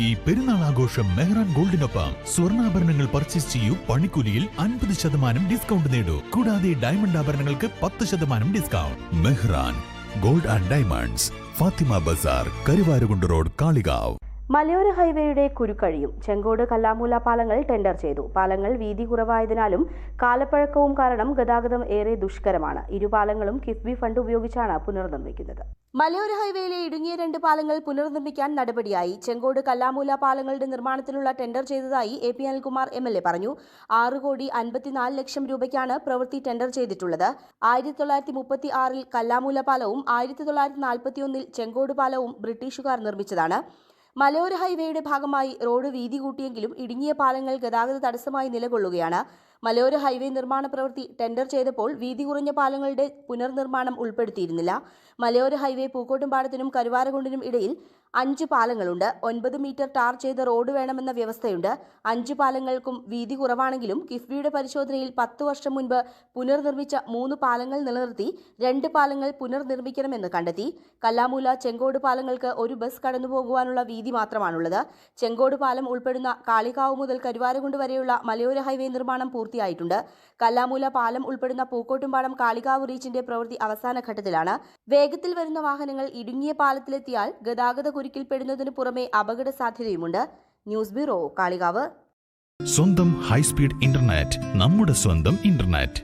ഈ പെരുന്നാൾ ആഘോഷം മെഹ്റാൻ ഗോൾഡിനൊപ്പം സ്വർണാഭരണങ്ങൾ പർച്ചേസ് ചെയ്യൂ. പണിക്കൂലിയിൽ അൻപത് ശതമാനം ഡിസ്കൗണ്ട് നേടൂ. കൂടാതെ ഡയമണ്ട് ആഭരണങ്ങൾക്ക് പത്ത് ശതമാനം discount Mehran gold and diamonds Fathima Bazar Karuvarakundu road Kalikavu. മലയോര ഹൈവേയുടെ കുരുക്കഴിയും. ചെങ്കോട് കല്ലാമൂല പാലങ്ങൾ ടെൻഡർ ചെയ്തു. പാലങ്ങൾ വീതി കുറവായതിനാലും കാലപ്പഴക്കവും കാരണം ഗതാഗതം ഏറെ ദുഷ്കരമാണ്. ഇരു പാലങ്ങളും കിഫ്ബി ഫണ്ട് ഉപയോഗിച്ചാണ് പുനർനിർമ്മിക്കുന്നത്. മലയോര ഹൈവേയിലെ ഇടുങ്ങിയ രണ്ട് പാലങ്ങൾ പുനർനിർമ്മിക്കാൻ നടപടിയായി. ചെങ്കോട് കല്ലാമൂല പാലങ്ങളുടെ നിർമ്മാണത്തിനുള്ള ടെൻഡർ ചെയ്തതായി A P Anilkumar M L A പറഞ്ഞു. ആറ് കോടി അൻപത്തിനാല് ലക്ഷം രൂപയ്ക്കാണ് പ്രവൃത്തി ടെൻഡർ ചെയ്തിട്ടുള്ളത്. ആയിരത്തി തൊള്ളായിരത്തി മുപ്പത്തി ആറിൽ കല്ലാമൂല പാലവും ആയിരത്തി തൊള്ളായിരത്തി നാൽപ്പത്തിയൊന്നിൽ ചെങ്കോട് പാലവും ബ്രിട്ടീഷുകാർ നിർമ്മിച്ചതാണ്. മലയോര ഹൈവേയുടെ ഭാഗമായി റോഡ് വീതി കൂട്ടിയെങ്കിലും ഇടുങ്ങിയ പാലങ്ങൾ ഗതാഗത തടസ്സമായി നിലകൊള്ളുകയാണ്. മലയോര ഹൈവേ നിർമ്മാണ പ്രവൃത്തി ടെൻഡർ ചെയ്തപ്പോൾ വീതി കുറഞ്ഞ പാലങ്ങളുടെ പുനർനിർമ്മാണം ഉൾപ്പെടുത്തിയിരുന്നില്ല. മലയോര ഹൈവേ പൂക്കോട്ടുംപാടത്തിനും കരുവാരകുണ്ടിനും ഇടയിൽ അഞ്ച് പാലങ്ങളുണ്ട്. ഒൻപത് മീറ്റർ ടാർ ചെയ്ത റോഡ് വേണമെന്ന വ്യവസ്ഥയുണ്ട്. അഞ്ച് പാലങ്ങൾക്കും വീതി കുറവാണെങ്കിലും കിഫ്ബിയുടെ പരിശോധനയിൽ പത്ത് വർഷം മുൻപ് പുനർനിർമ്മിച്ച മൂന്ന് പാലങ്ങൾ നിലനിർത്തി രണ്ട് പാലങ്ങൾ പുനർനിർമ്മിക്കണമെന്ന് കണ്ടെത്തി. കല്ലാമൂല ചെങ്കോട് പാലങ്ങൾക്ക് ഒരു ബസ് കടന്നുപോകുവാനുള്ള വീതി മാത്രമാണുള്ളത്. ചെങ്കോട് പാലം ഉൾപ്പെടുന്ന കാളികാവ് മുതൽ കരുവാരകുണ്ട് വരെയുള്ള മലയോര ഹൈവേ നിർമ്മാണം പൂർത്തിയായിട്ടുണ്ട്. കല്ലാമൂല പാലം ഉൾപ്പെടുന്ന പൂക്കോട്ടുംപാടം കാളികാവ് റീച്ചിന്റെ പ്രവൃത്തി അവസാന ഘട്ടത്തിലാണ് വേഗത്തിൽ വരുന്ന വാഹനങ്ങൾ ഇടുങ്ങിയ പാലത്തിലെത്തിയാൽ ഗതാഗത കുരുക്കിൽപ്പെടുന്നതിന് പുറമെ അപകട സാധ്യതയുമുണ്ട് ന്യൂസ് ബ്യൂറോ കാളികാവ്. സ്വന്തം ഹൈസ്പീഡ് ഇന്റർനെറ്റ് നമ്മുടെ സ്വന്തം ഇന്റർനെറ്റ്.